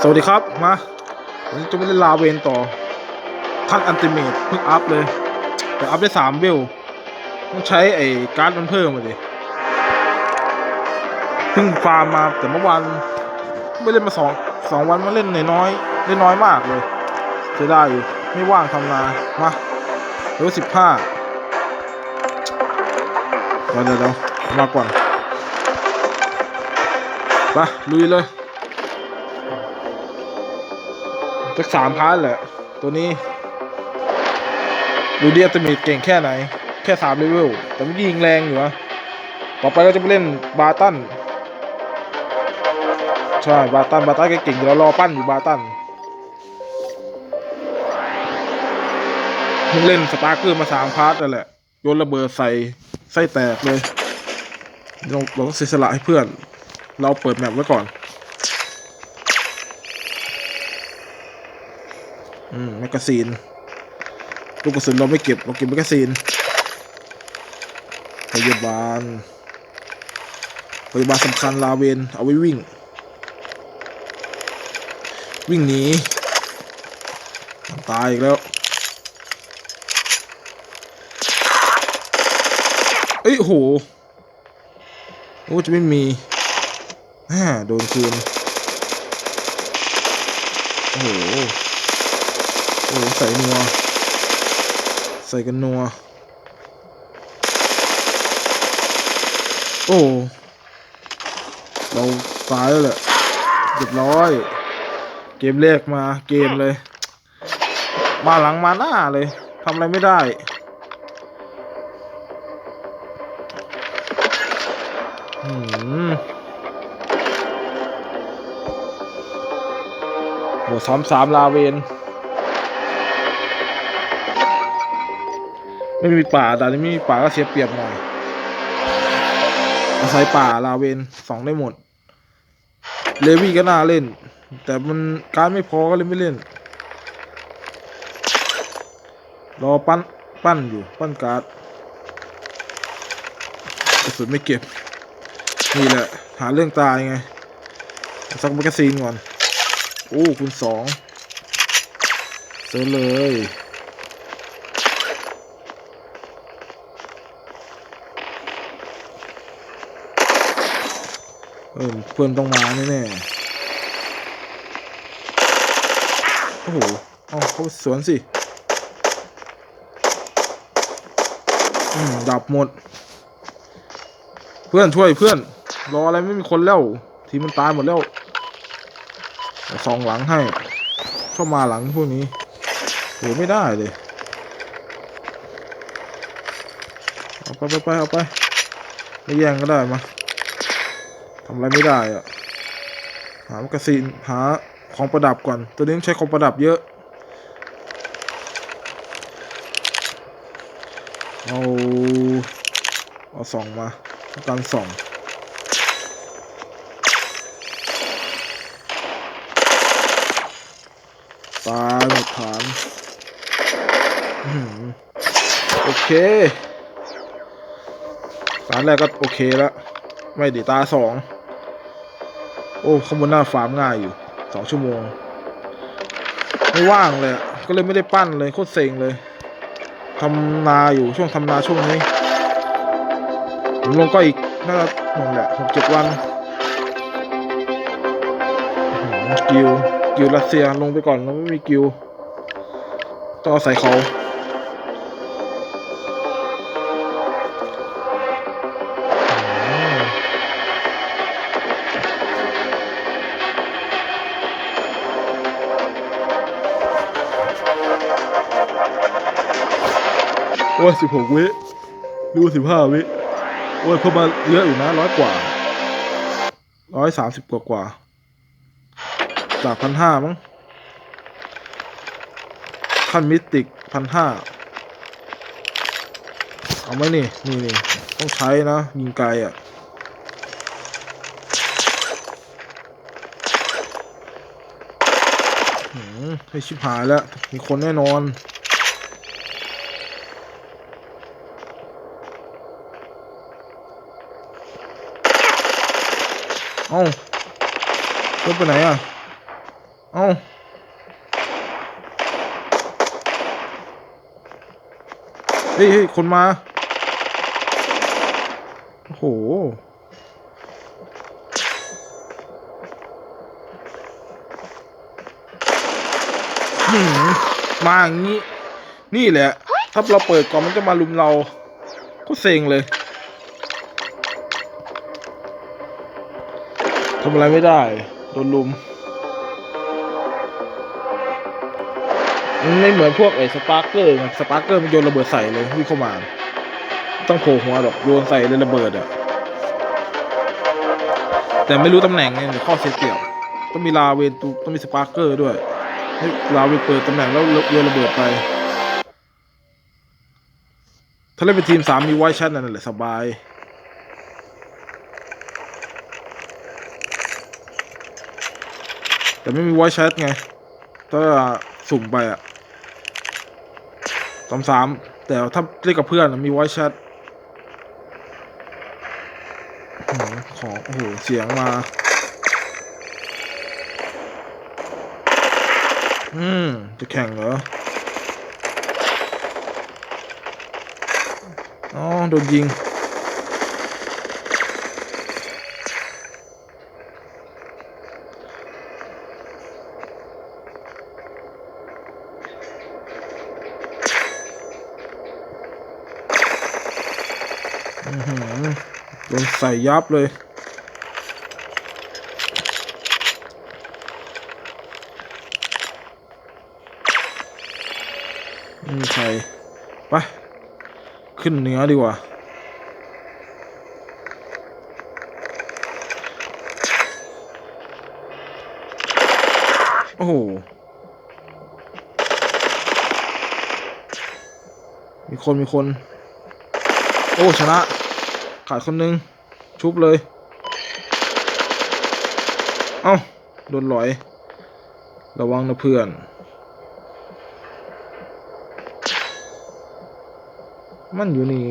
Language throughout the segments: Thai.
สวัสดีครับ มาวันนี้จะไม่เล่นลาเวนต่อขั้นอันติเมตเพิ่งอัพเลย แต่อัพได้สามเวล ต้องใช้ไอ้การ์ดมันเพิ่มมาดิเพิ่งฟาร์มมาแต่เมื่อวานไม่เล่นมาสองสองวันมาเล่นนน้อยๆเล่นน้อยมากเลยจะได้อยู่ไม่ว่างทำนามาเลเวลสิบห้าวเดี๋ยวเดี๋ยวมาก่อนไปลุยเลย สักสามพาร์ทแหละ ตัวนี้ดูดีอัตมิเก่งแค่ไหน แค่สามเลเวล แต่ไม่ยิงแรงอยู่นะต่อไปเราจะไปเล่นบาตันใช่ บาตัน บาตันก็เก่งเดี๋ยวเรารอปั้นอยู่บาตันเพิ่งเล่นสปาร์เกอร์มาสามพาร์ทนั่นแหละ โยนระเบิดใส่ไส้แตกเลย เราเราต้องเสียสละให้เพื่อน เราเปิดแมปไว้ก่อน อืมแมกกาซีนลูกกระสุนเราไม่เก็บ เราเก็บแมกกาซีนพยาบาลพยาบาลสำคัญลาเวนเอาไว้วิ่ง วิ่งหนีตายอีกแล้วเอ้ยโหโอ้จะไม่มีฮ่าโดนคืนโอ้โห โอ้ใส่นัวใส่กันนัว โอ้เราตายแล้วแหละเรียบร้อย เกมแรกมาเกมเลย มาหลังมาหน้าเลยทำอะไรไม่ได้อืมหมดซ้ำสามลาเวน ไม่มีป่าแต่นี่ไม่มีป่าก็เสียเปรียบหน่อยอาศัยป่าลาเวนสองได้หมด เลวี่ก็น่าเล่น แต่มันการไม่พอก็เลยไม่เล่น รอปั้นปั้นอยู่ปั้นการ์ดกระสุนไม่เก็บ นี่แหละ หาเรื่องตายไง สักแมกกาซีนก่อน โอ้ คุณสองเซิร์ชเลย เออเพื่อนต้องมาแน่ๆโอ้โหเอาเขาสวนสิอืมดับหมด เพื่อนช่วยเพื่อน รออะไรไม่มีคนแล้ว ทีมมันตายหมดแล้วเอาสองหลังให้เข้ามาหลังพวกนี้โหไม่ได้เลย เอาไปไปไปเอาไปไม่แย่งก็ได้มา ทำอะไรไม่ได้อะหาแมกกาซีนหาของประดับก่อน ตัวนี้ใช้ของประดับเยอะเอาเอาสองมาตองการสองตาหมดฐานโอเค ตาแรกก็โอเคแล้ว ไม่ดีตาสอง อ้ข้างบนหน้าฟาร์มง่ายอยู่สองชั่วโมง ไม่ว่างเลย ก็เลยไม่ได้ปั้นเลยโคตรเซ็งเลยทำนาอยู่ช่วงทำนาช่วงนี้ผมลงก็อีกน่าจะนั่แหละหกเจ็ดวันห้อหือกิวกิวรัสเซียลงไปก่อนเราไม่มีกิวต้องอาศัยเขา โอ้ยสิบหกวิดูสิบห้าวิ โอ้ยเพิ่มมาเยอะอยู่นะร้อยกว่า ร้อยสามสิบกว่ากว่า จากพันห้ามั้งขั้นมิติกพันห้า เอาไหมนี่ นี่นี่ต้องใช้นะ ยิงไกลอะให้ชิบหายแล้ว มีคนแน่นอน เอ้ารถไปไหนอะ เอ้าเฮ้ยเฮ้ยคนมา โอ้โหหืมมาอย่างนี้ นี่แหละ ถ้าเราเปิดก่อนมันจะมาลุมเรา ก็เซ็งเลย ทำอะไรไม่ได้ โดนลุมมันไม่เหมือนพวกไอ้สปาร์เกอร์ไงสปาร์เกอร์มันโยนระเบิดใส่เลยวิ่งเข้ามา ต้องโผล่หัวหรอกโยนใส่เลยระเบิดอะแต่ไม่รู้ตำแหน่งไงเดี๋ยวข้อเสียเปรียบต้องมีลาเวนตูต้องมีสปาร์เกอร์ด้วยให้ลาเวนเปิดตำแหน่งแล้วโยนระเบิดไป ถ้าเล่นเป็นทีมสามมีไวชันนั่นแหละสบาย แต่ไม่มีไวท์แชทไงถ้าสุ่มไปอะสามสามแต่ถ้าเล่นกับเพื่อนมีไวแชทของโอ้โหเสียงมา อืม จะแข่งเหรอ อ๋อ โดนยิง อื้อหือโด นใส่ยับเลยไม่มีใครไป ขึ้นเหนือดีกว่า โอ้โหมีคนมีคน โอ้ ชนะ ขาดคนหนึง ชุบเลย เอ้าโดนลอย ระวังนะเพื่อน มันอยู่นี่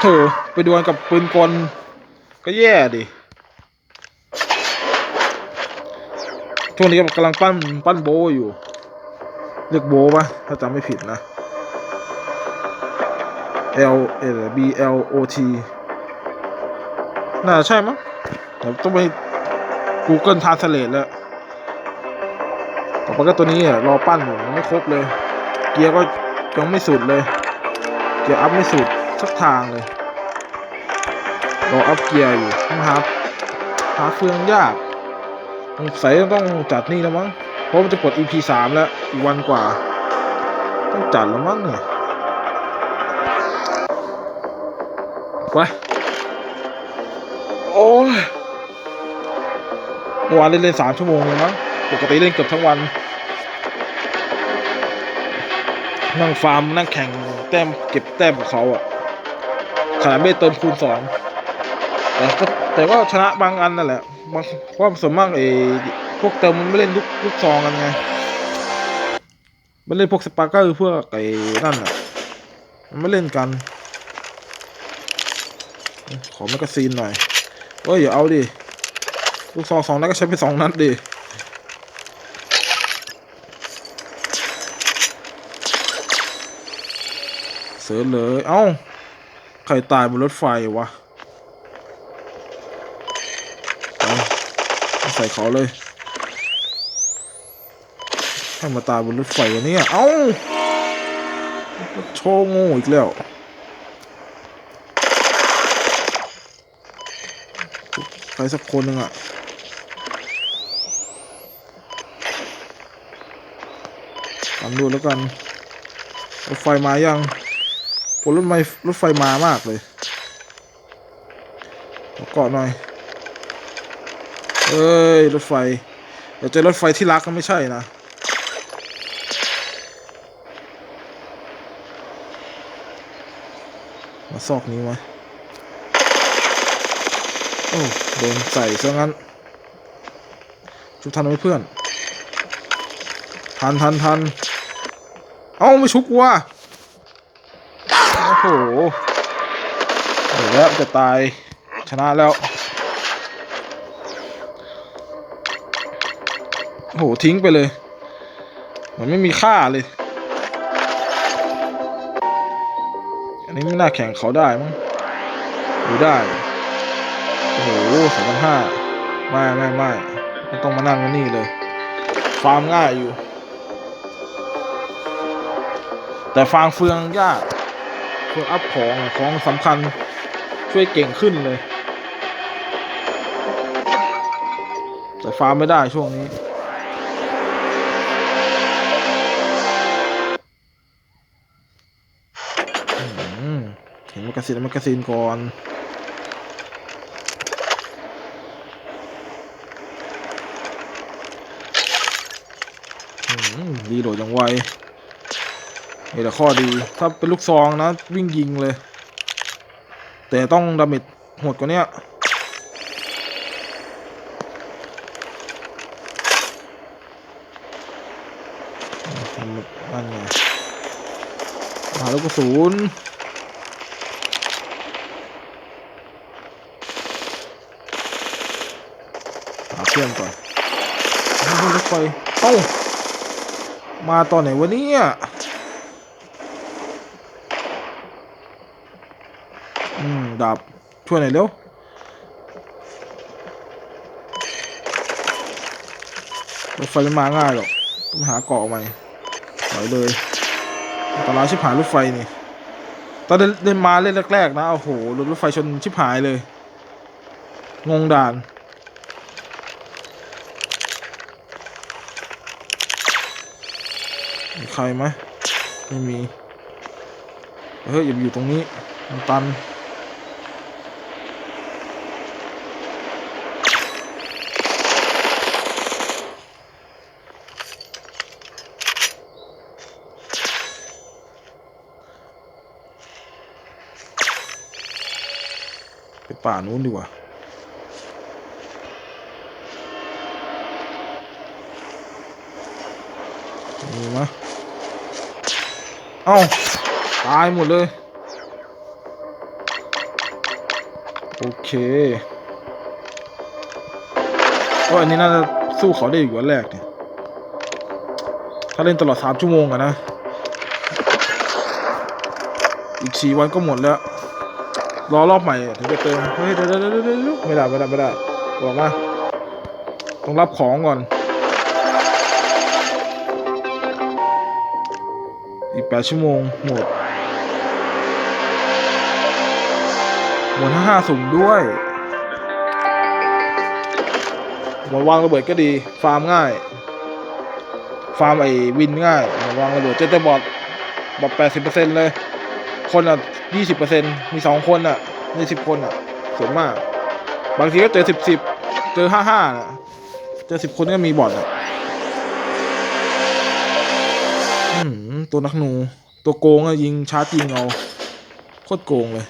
โถไปดวลกับปืนกลก็แย่ดิช่วงนี้กำลังปั้นปั้นโบอยู่ เรียกโบปะถ้าจำไม่ผิดนะ L L B L O T น่าใช่มั้งเดี๋ยวต้องไป Google Translate แล้ว ต่อไปก็ตัวนี้อะรอปั้นอยู่ไม่ครบเลย เกียร์ก็ยังไม่สุดเลย เกียร์อัพไม่สุดสักทางเลย รออัพเกียร์อยู่ต้องหาหาเฟืองยากสงสัยต้องจัดนี่แล้วมั้ง เพราะมันจะกด EP สามแล้ว อีกวันกว่า ต้องจัดแล้วมั้งเนี่ย ไปโอ้ยเมื่อวานเล่นเล่นสามชั่วโมงเลยมั้งปกติเล่นเกือบทั้งวัน นั่งฟาร์มนั่งแข่งแต้มเก็บแต้มกับเขาอะขนาดไม่เติมคูณสองแต่ก็แต่ก็ชนะบางอันนั่นแหละบางเพราะส่วนมากไอ้พวกเติมมันไม่เล่นลูกลูกซองกันไงมันเล่นพวกสปาร์เกอร์พวกไอ้นั่นอะมันไม่เล่นกัน ขอแมกกาซีนหน่อยเอ้ยอย่าเอาดิลูกซองสองนัดก็ใช้ไปสองนัดดิเสือเลย เอ้า ใครตายบนรถไฟวะเอาใส่เขาเลยให้มาตายบนรถไฟวะเนี่ยเอ้าโชว์ง่อีกแล้ว ใค รสักคนหนึ่งอะตามดูแล้วกัน รถไฟมายังโอ้รถไฟรถไฟมามากเลยขอเกาะหน่อย เอ้ย รถไฟเดี๋ยวเจอรถไฟที่รักก็ไม่ใช่นะมาซอกนี้ไหม โอ้โดนใส่ซะงั้นชุบทันไหมเพื่อน ทันทันทันเอ้าไม่ชุบว่ะโอ้โหเดี๋ยวแล้วจะตายชนะแล้ว โอ้โห ทิ้งไปเลย มันไม่มีค่าเลย อันนี้ไม่น่าแข่งเขาได้มั้งดูได้ โอ้โหสองพันห้าไม่ไม่ไม่ไม่ต้องมานั่งนี่เลย ฟาร์มง่ายอยู่ แต่ฟางเฟืองยากเฟืองอัพของของสำคัญช่วยเก่งขึ้นเลย แต่ฟาร์มไม่ได้ช่วงนี้เห็นแมกกาซีนแล้วแมกกาซีนก่อน อืม รีโหลดอย่างไวนี่แหละข้อดี ถ้าเป็นลูกซองนะ วิ่งยิงเลย แต่ต้องดาเมจหดกว่านี้นั่นไงหาลูกกระสุนหาเพื่อนก่อนอ้าวรถไฟเอ้า มาตอนไหนวะเนี่ยอืมดาบช่วยหน่อยเร็วรถไฟไม่มาง่ายหรอกต้องหาเกาะใหม่ถอยเลยอันตรายชิบหายรถไฟนี่ตอนเดินเดินมาเล่นแรกๆนะโอ้โหรถรถไฟชนชิบหายเลย งงด่าน ใครไหมไม่มี เฮ้ยอย่าอยู่ตรงนี้มันตันไปป่านู้นดีกว่ามีไหม เอ้าตายหมดเลย โอเคก็อันนี้น่าจะสู้เขาได้อีกวันแรกเนี่ย ถ้าเล่นตลอดสามชั่วโมงอะนะ อีกสี่วันก็หมดแล้ว รอรอบใหม่ถึงจะเติม เฮ้ยเดี๋ยวเดี๋ยวเดี๋ยวเดี๋ยวไม่ได้ไม่ได้ไม่ได้บอกมา ต้องรับของก่อน อีกแปดชั่วโมงหมดหมดห้าห้าสุ่มด้วยหมดวางระเบิดก็ดี ฟาร์มง่าย ฟาร์มไอ้วินง่ายหมดวางระเบิดเจอแต่บอดบอดแปดสิบเปอร์เซ็นต์เลย คนอะยี่สิบเปอร์เซ็นต์มีสองคนอะในสิบคนอะส่วนมาก บางทีก็เจอสิบสิบเจอห้าห้าเจอสิบคนก็มีบอดอะ ตัวนักหนู ตัวโกงอะยิงชาร์จยิงเอาโคตรโกงเลย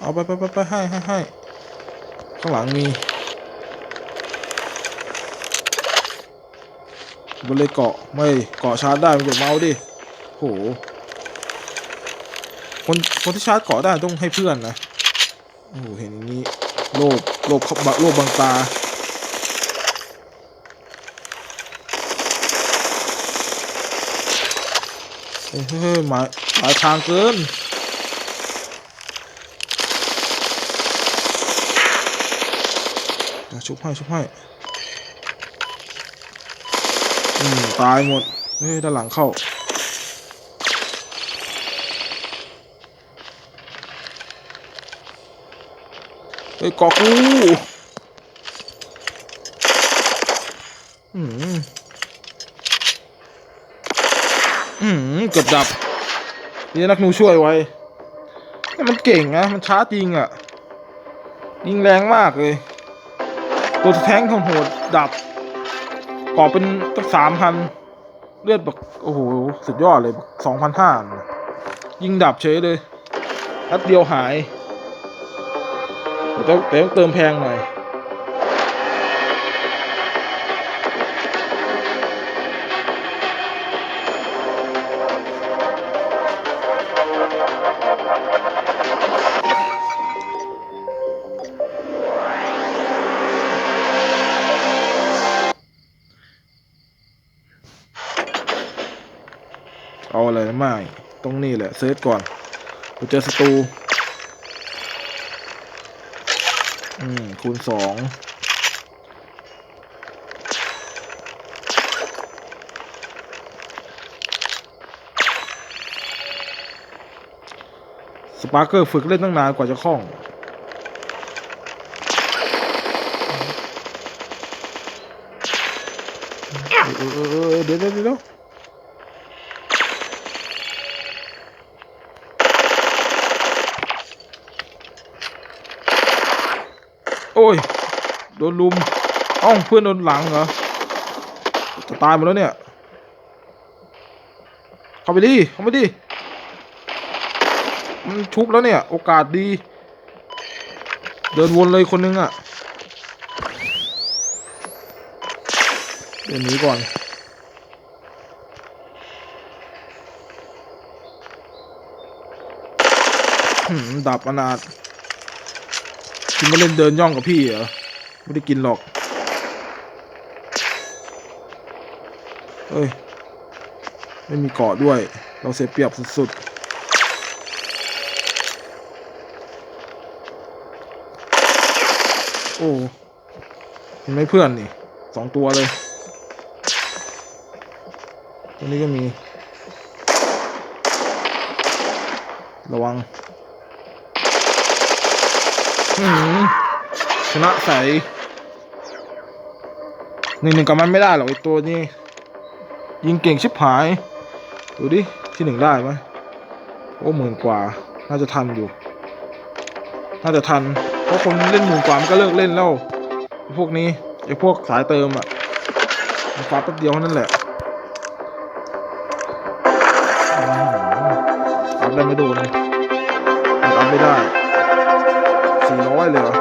เอาไปไปไปไปให้ให้ให้ข้างหลังมีบนเลยเกาะไม่เกาะชาร์จได้มันจะเมาดิโหคนคนที่ชาร์จเกาะได้ต้องให้เพื่อนนะโอ้โหเห็นอย่างนี้โลภโลภเขาโลภบังตา เฮ้ยหมายหมายทางเกินอะชุบให้ชุบให้อืมตายหมด เฮ้ย ด้านหลังเข้า เฮ้ยกาะกูอืม อืม เกือบดับ นี่นักนูช่วยไว้นี่มันเก่งนะมันช้าจริงอะ่ะ ยิงแรงมากเลย ตัวแท้งของโหดดับกรอเป็นตั้งสามพันเลือดแบบโอ้โห สุดยอดเลยสองพันห้ายิงดับเฉยเลยนัดเดียวหายแต่ต้องเติมแพงหน่อย เซิร์ชก่อนไปเจอศัตรูอืม คูณสองสปาร์เกอร์ฝึกเล่นตั้งนานกว่าจะคล่อง เออเออเออเดี๋ยวเดี๋ยว ยโอ้ยโดนลุมเอ้าเพื่อนโดนหลังเหรอ จะตายหมดแล้วเนี่ย เข้าไปดิ เข้าไปดิ มันชุบแล้วเนี่ย โอกาสดี เดินวนเลยคนนึงอะ่ะ เดินหนีก่อนดับอนาถ คุณมาเล่นเดินย่องกับพี่เหรอ ไม่ได้กินหรอก เฮ้ย ไม่มีเกาะด้วย เราเสียเปรียบสุดๆโอ้เห็นไหมเพื่อนนี่สองตัวเลย ตัวนี้ก็มี ระวัง ชนะใสหนึ่งหนึ่งกับมันไม่ได้หรอกไอตัวนี้ ยิงเก่งชิบหาย ดูดิ ที่หนึ่งได้ไหมโอ้หมื่นกว่า น่าจะทันอยู่ น่าจะทัน เพราะคนเล่นหมื่นกว่ามันก็เลิกเล่นแล้ว พวกนี้ไอพวกสายเติมอะมฟ้าแป๊บเดียวนั้นแหละอัพได้ไม่โดนเลยมันอัพไม่ได้ สี่ร้อยเลยเหรอ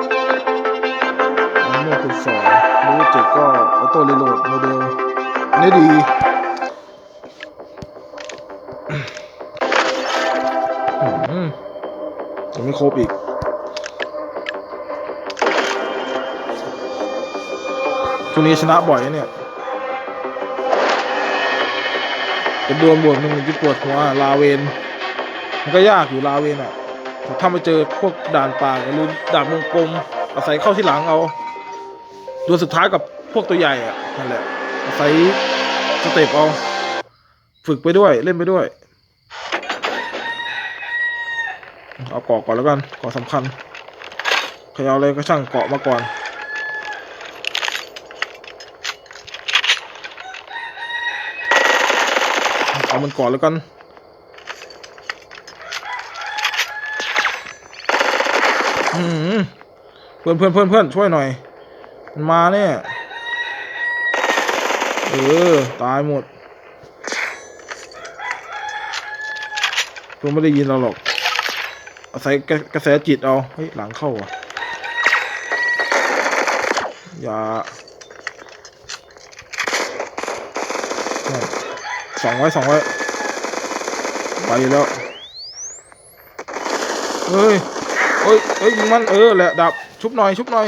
อันนี้คูณสองรู้เจ็ดก็ออโต้รีโหลดโมเดลนนี้ดียังไม่ครบอีกช่วงนี้ชนะบ่อยนะเนี่ยจะดวลบวกหนึ่งที่ปวดหัวลาเวน มันก็ยากอยู่ลาเวนอะ ถ้ามาเจอพวกด่านป่ากับลุนด่านวงกลมอาศัยเข้าที่หลังเอาดวลสุดท้ายกับพวกตัวใหญ่อะนั่นแหละอาศัยสเต็ปเอาฝึกไปด้วยเล่นไปด้วย เอาเกาะก่อนแล้วกันเกาะสำคัญใครเอาอะไรก็ช่างเกาะมาก่อนเอามันก่อนแล้วกัน อืม เพื่อนเพื่อนเพื่อนเพื่อนช่วยหน่อย มันมาเนี่ย เออ ตายหมดเพื่อนไม่ได้ยินเราหรอกอาศัยกระแสจิตเอา เฮ้ย หลังเข้าอะ อย่านั่นสองไว้สองไว้ ไปแล้ว เฮ้ย เฮ้ยเฮ้ยยิงมันเออแหละดับชุบหน่อยชุบหน่อย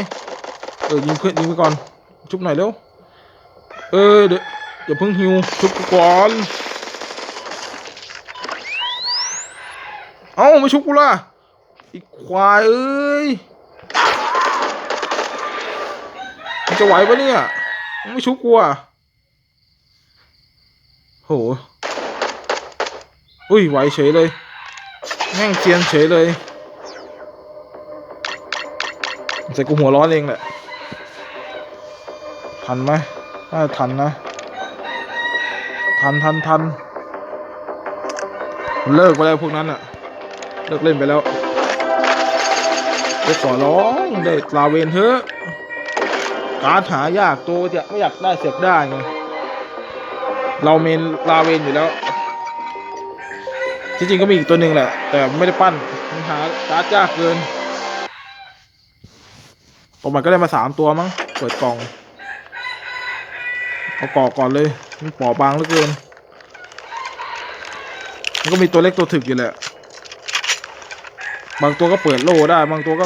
เออยิงเพื่อนยิงไปก่อน ชุบหน่อยเร็วเออเดี๋ยวอย่าเพิ่งหิวชุบก่อนเอ้าไม่ชุบกูล่ะอีกควายเอ้ยมันจะไหวปะเนี่ยไม่ชุบกูอะโหอุ้ยไหวเฉยเลยแม่งเจียนเฉยเลย ใส่กูหัวร้อนเองแหละ ทันไหมน่าทันนะ ทันทันทัน เลิกไปแล้วพวกนั้นอะเลิกเล่นไปแล้วไปขอร้องได้ลาเวนเถอะการหายากตัวจะไม่อยากได้เสียกได้ไง เราเมนลาเวนอยู่แล้ว จริงๆก็มีอีกตัวหนึ่งแหละ แต่ไม่ได้ปั้นมันหาการ์ดยากเกิน ต่อมาก็ได้มาสามตัวมั้ง เปิดกล่อง เอากรอกก่อนเลย มันปอบางเหลือเกิน มันก็มีตัวเล็กตัวถึกอยู่แหละ บางตัวก็เปิดโล่ได้ บางตัวก็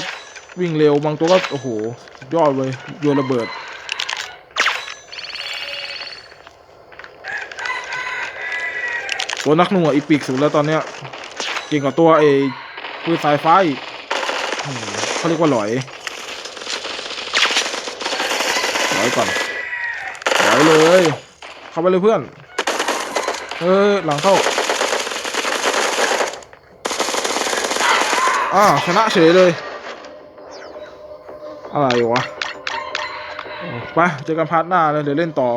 วิ่งเร็ว บางตัวก็โอ้โห ยอดเลยโยนระเบิด ตัวนักหน่วงอีปิกสุดแล้วตอนเนี้ยเก่งกว่าตัวไอ้ปืนสายไฟเขาเรียกว่าหลอยหลอย ก่อนหลอยเลย เข้าไปเลยเพื่อน เออหลังเข้าอ่าชนะเฉยเลย อะไรวะ ไป เจอกันพาร์ทหน้าเลยเดี๋ยวเล่นต่อ